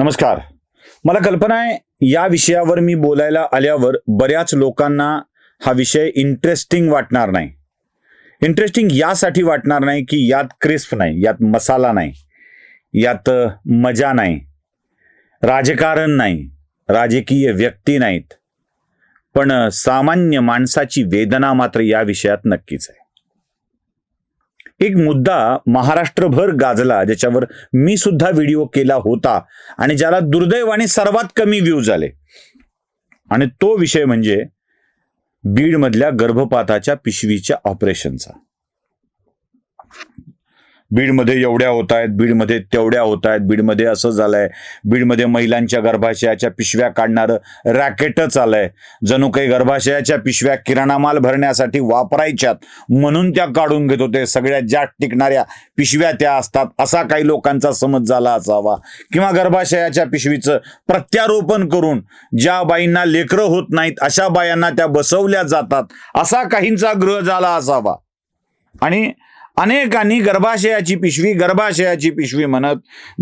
नमस्कार. मला कल्पना आहे या विषयावर मी बोलायला आल्यावर बऱ्याच लोकांना हा विषय इंटरेस्टिंग वाटणार नाही. इंटरेस्टिंग यासाठी वाटणार नाही की यात क्रिस्प नाही यात मसाला नाही यात मजा नाही राजकारण नाही राजकीय व्यक्ती नाहीत. पण सामान्य माणसाची वेदना मात्र या विषयात नक्कीच आहे. एक मुद्दा महाराष्ट्रभर गाजला ज्याच्यावर मी सुद्धा व्हिडिओ केला होता आणि ज्याला दुर्दैवाने सर्वात कमी व्ह्यूज आले. आणि तो विषय म्हणजे बीडमधल्या गर्भपाताच्या पिशवीच्या ऑपरेशनचा. बीडमध्ये एवढ्या होत आहेत बीडमध्ये तेवढ्या होत आहेत बीडमध्ये असं झालंय. बीडमध्ये महिलांच्या गर्भाशयाच्या पिशव्या काढणारं रॅकेटच आलंय. जणू काही गर्भाशयाच्या पिशव्या किराणा माल भरण्यासाठी वापरायच्यात म्हणून त्या काढून घेत होते. सगळ्यात जास्त टिकणाऱ्या पिशव्या त्या असतात. असा काही लोकांचा समज झाला असावा. किंवा गर्भाशयाच्या पिशवीचं प्रत्यारोपण करून ज्या बाईंना लेकरं होत नाहीत अशा बायांना त्या बसवल्या जातात. असा काहींचा ग्रह झाला असावा. आणि अनेकांनी गर्भाशयाची पिशवी गर्भाशयाची पिशवी म्हणत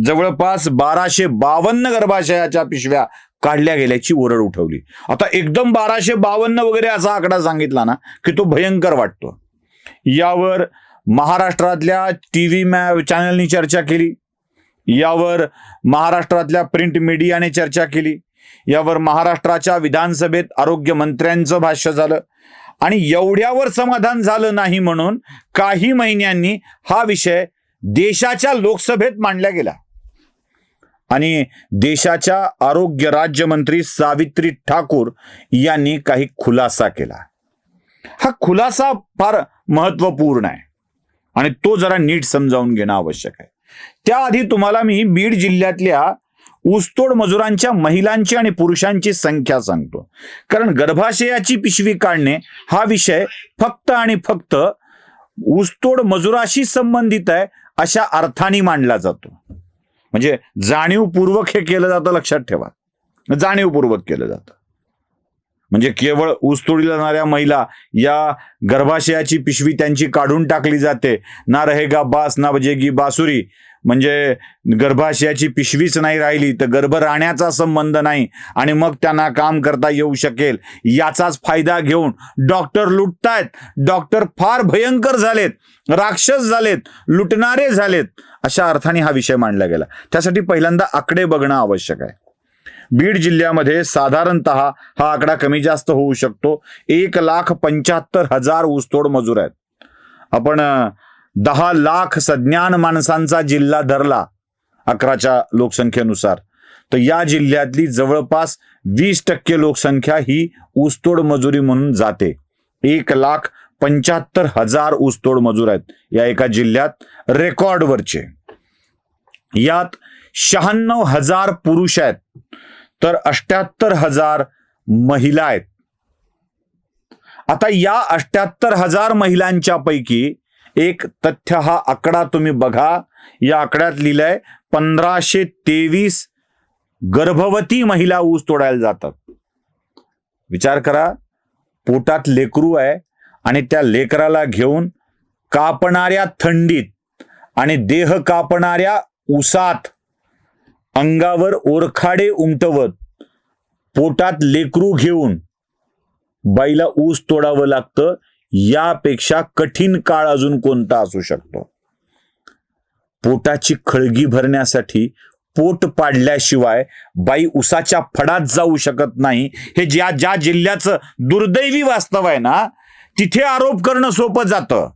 जवळपास बाराशे बावन्न गर्भाशयाच्या पिशव्या काढल्या गेल्याची ओरड उठवली. आता एकदम बाराशे बावन्न वगैरे असा आकडा सांगितला ना की तो भयंकर वाटतो. यावर महाराष्ट्रातल्या टी व्ही मॅ चॅनलनी चर्चा केली. यावर महाराष्ट्रातल्या प्रिंट मीडियाने चर्चा केली. यावर महाराष्ट्राच्या विधानसभेत आरोग्य मंत्र्यांचं भाष्य झालं. आणि एवढ्यावर समाधान झालं नाही म्हणून काही महिन्यांनी हा विषय देशाच्या लोकसभेत मांडला गेला. आणि देशाच्या आरोग्य राज्यमंत्री सावित्री ठाकूर यांनी काही खुलासा केला. हा खुलासा फार महत्त्वपूर्ण आहे. आणि तो जरा नीट समजावून घेणं आवश्यक आहे. त्याआधी तुम्हाला मी बीड जिल्ह्यातल्या ऊसतोड मजुरांच्या महिलांची आणि पुरुषांची संख्या सांगतो. कारण गर्भाशयाची पिशवी काढणे हा विषय फक्त आणि फक्त ऊसतोड मजुराशी संबंधित आहे अशा अर्थाने मांडला जातो. म्हणजे जाणीवपूर्वक हे केलं जातं लक्षात ठेवा. जाणीवपूर्वक केलं जातं. म्हणजे केवळ ऊसतोडी जाणाऱ्या महिला या गर्भाशयाची पिशवी त्यांची काढून टाकली जाते. ना रहेगा बास ना बजेगी बासुरी. म्हणजे गर्भाशयाची पिशवीच नाही राहिली तर गर्भ राहण्याचा संबंध नाही आणि मग त्यांना काम करता येऊ शकेल. याचाच फायदा घेऊन डॉक्टर लुटतायत. डॉक्टर फार भयंकर झालेत. राक्षस झालेत. लुटणारे झालेत. अशा अर्थाने हा विषय मांडला गेला. त्यासाठी पहिल्यांदा आकडे बघणं आवश्यक आहे. बीड जिल्ह्यामध्ये साधारणत हा आकडा कमी जास्त होऊ शकतो. एक लाख पंच्याहत्तर हजार ऊसतोड मजूर आहेत. आपण दहा लाख सज्ञान माणसांचा जिल्हा धरला अकराच्या लोकसंख्येनुसार. तर या जिल्ह्यातली जवळपास वीस टक्के लोकसंख्या ही ऊसतोड मजुरी म्हणून जाते. एक लाख पंच्याहत्तर हजार ऊसतोड मजूर आहेत या एका जिल्ह्यात रेकॉर्डवरचे. यात शहाण्णव हजार पुरुष आहेत तर अष्ट्याहत्तर हजार महिला आहेत. आता या अष्ट्याहत्तर हजार महिलांच्या पैकी एक तथ्य हा आकडा तुम्ही बघा. या आकड्यात लिहिलंय पंधराशे तेवीस गर्भवती महिला ऊस तोडायला जातात. विचार करा पोटात लेकरू आहे आणि त्या लेकराला घेऊन कापणाऱ्या थंडीत आणि देह कापणाऱ्या उसात अंगावर ओरखाडे उमटवत पोटात लेकरू घेऊन बाईला ऊस तोडावं लागतं. यापेक्षा कठीण काळ अजून कोणता असू शकतो? पोटाची खळगी भरण्यासाठी पोट पाडल्याशिवाय बाई उसाच्या फडात जाऊ शकत नाही. हे ज्या ज्या जिल्ह्याचं दुर्दैवी वास्तव आहे ना तिथे आरोप करणं सोपं जातं.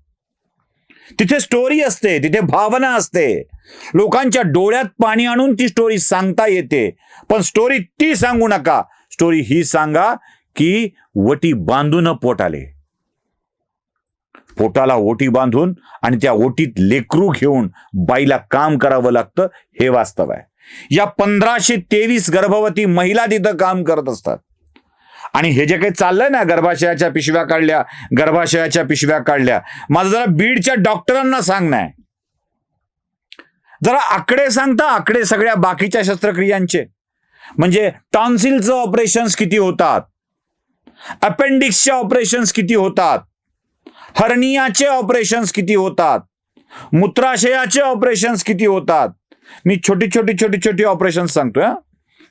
तिथे स्टोरी असते तिथे भावना असते. लोकांच्या डोळ्यात पाणी आणून ती स्टोरी सांगता येते. पण स्टोरी ती सांगू नका. स्टोरी ही सांगा की वटी बांधून पोट आले. पोटाला ओटी बांधून आणि त्या ओटीत लेकरू घेऊन बाईला काम करावं लागतं हे वास्तव आहे. या पंधराशे तेवीस गर्भवती महिला तिथं काम करत असतात. आणि हे जे काही चाललंय ना गर्भाशयाच्या पिशव्या काढल्या गर्भाशयाच्या पिशव्या काढल्या माझं जरा बीडच्या डॉक्टरांना सांगणं आहे. जरा आकडे सांगता आकडे सगळ्या बाकीच्या शस्त्रक्रियांचे. म्हणजे टॉन्सिलचं ऑपरेशन्स किती होतात? अपेंडिक्सच्या ऑपरेशन्स किती होतात? हर्नियाचे ऑपरेशन्स किती होतात? मूत्राशयाचे ऑपरेशन्स किती होतात? मी छोटी छोटी छोटी छोटी ऑपरेशन सांगतोय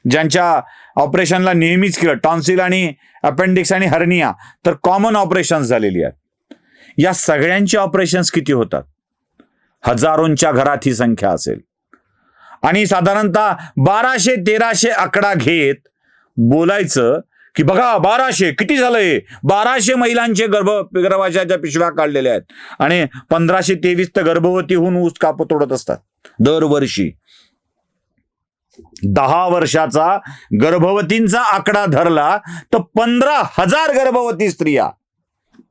ज्यांच्या ऑपरेशनला नेहमीच केलं टॉन्सिल आणि अपेंडिक्स आणि हर्निया तर कॉमन ऑपरेशन्स झालेली आहेत. या सगळ्यांचे ऑपरेशन्स किती होतात? हजारोंच्या घरात ही संख्या असेल. आणि साधारणतः बाराशे तेराशे आकडा घेत बोलायचं की बघा बाराशे किती झालंय? बाराशे महिलांचे गर्भ गर्भाशयाच्या पिशव्या काढलेल्या आहेत. आणि पंधराशे तेवीस तर गर्भवती होऊन ऊस कापत तोडत असतात दरवर्षी. दहा वर्षाचा गर्भवतींचा आकडा धरला तर पंधरा हजार गर्भवती स्त्रिया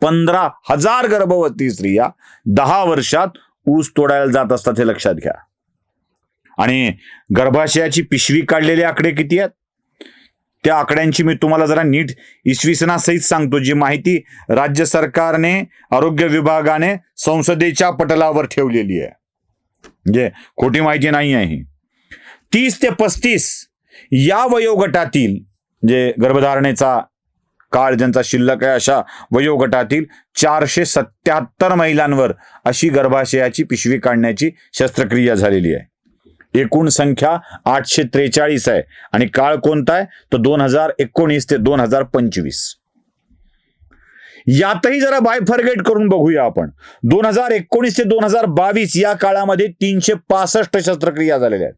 पंधरा हजार गर्भवती स्त्रिया दहा वर्षात ऊस तोडायला जात असतात हे लक्षात घ्या. आणि गर्भाशयाची पिशवी काढलेले आकडे किती आहेत? त्या आकड्यांची मी तुम्हाला जरा नीट इसवी सणासहित सांगतो. जी माहिती राज्य सरकारने आरोग्य विभागाने संसदेच्या पटलावर ठेवलेली आहे. म्हणजे खोटी माहिती नाही आहे ही. तीस ते पस्तीस या वयोगटातील जे गर्भधारणेचा काळ ज्यांचा शिल्लक आहे अशा वयोगटातील चारशे सत्याहत्तर महिलांवर अशी गर्भाशयाची पिशवी काढण्याची शस्त्रक्रिया झालेली आहे. एकूण संख्या आठशे त्रेचाळीस आहे. आणि काळ कोणता आहे? तो दोन हजार एकोणीस ते दोन हजार पंचवीस. यातही जरा बायफर्गेट करून बघूया आपण. दोन हजार एकोणीस ते दोन हजार बावीस या काळामध्ये तीनशे पासष्ट शस्त्रक्रिया झालेल्या आहेत.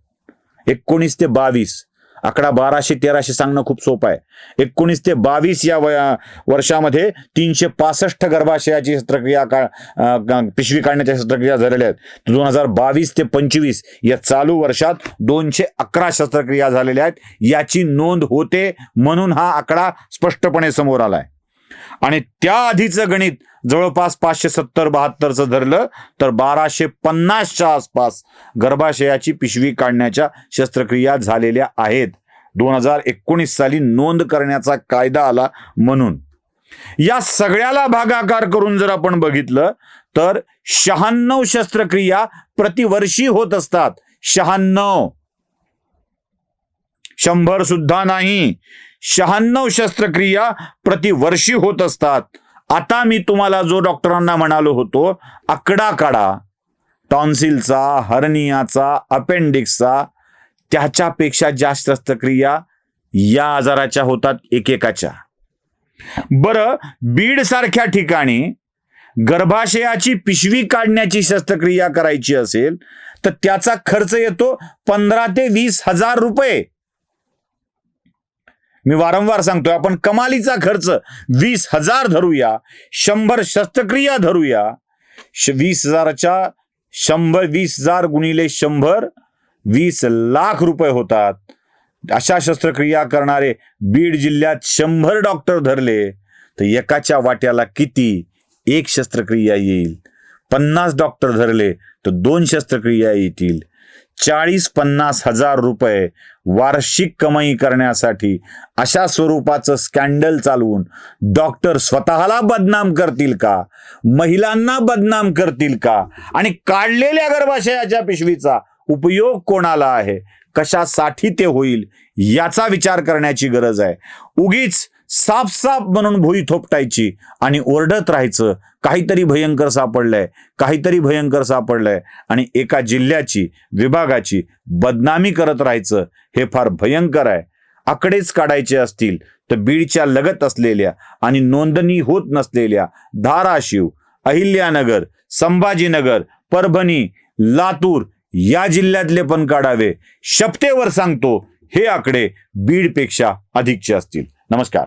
एकोणीस ते बावीस. आकडा बाराशे तेराशे सांगणं खूप सोपं आहे. एकोणीस ते बावीस या वया वर्षामध्ये तीनशे पासष्ट गर्भाशयाची शस्त्रक्रिया का का- पिशवी काढण्याच्या शस्त्रक्रिया झालेल्या आहेत. दोन हजार बावीस ते पंचवीस या चालू वर्षात दोनशे अकरा शस्त्रक्रिया झालेल्या आहेत. याची नोंद होते म्हणून हा आकडा स्पष्टपणे समोर आलाय. आणि त्या आधीचं गणित जवळपास पाचशे सत्तर बहात्तरचं धरलं तर बाराशे पन्नासच्या आसपास गर्भाशयाची पिशवी काढण्याच्या शस्त्रक्रिया झालेल्या आहेत. दोन हजार एकोणीस साली नोंद करण्याचा कायदा आला म्हणून. या सगळ्याला भागाकार करून जर आपण बघितलं तर शहाण्णव शस्त्रक्रिया प्रतिवर्षी होत असतात. शहाण्णव. शंभर सुद्धा नाही. शहाण्णव शस्त्रक्रिया प्रतिवर्षी होत असतात. आता मी तुम्हाला जो डॉक्टरांना म्हणालो होतो आकडा काढा. टॉन्सिलचा हर्नियाचा अपेंडिक्सचा त्याच्यापेक्षा जास्त शस्त्रक्रिया या आजाराच्या होतात एकेकाच्या. बरं बीड सारख्या ठिकाणी गर्भाशयाची पिशवी काढण्याची शस्त्रक्रिया करायची असेल तर त्याचा खर्च येतो पंधरा ते वीस हजार रुपये. मी वारंवार सांगतोय आपण कमालीचा खर्च वीस हजार धरूया शंभर शस्त्रक्रिया धरूया श- वीस हजाराच्या शंभर वीस हजार गुणिले शंभर वीस लाख रुपये होतात. अशा शस्त्रक्रिया करणारे बीड जिल्ह्यात शंभर डॉक्टर धरले तर एकाच्या वाट्याला किती? एक शस्त्रक्रिया येईल. पन्नास डॉक्टर धरले तर दोन शस्त्रक्रिया येतील. चाळीस पन्नास हजार रुपये वार्षिक कमाई करण्यासाठी अशा स्वरूपाचं स्कॅन्डल चालवून डॉक्टर स्वतःला बदनाम करतील का? महिलांना बदनाम करतील का? आणि काढलेल्या गर्भाशयाच्या पिशवीचा उपयोग कोणाला आहे? कशासाठी ते होईल? याचा विचार करण्याची गरज आहे. उगीच साफ म्हणून भुई थोपटायची आणि ओरडत राहायचं. काहीतरी भयंकर सापडलंय काहीतरी भयंकर सापडलंय आणि एका जिल्ह्याची विभागाची बदनामी करत राहायचं हे फार भयंकर आहे. आकडेच काढायचे असतील तर बीडच्या लगत असलेल्या आणि नोंदणी होत नसलेल्या धाराशिव अहिल्यानगर संभाजीनगर परभणी लातूर या जिल्ह्यातले पण काढावे. शपथेवर सांगतो हे आकडे बीडपेक्षा अधिकचे असतील. नमस्कार.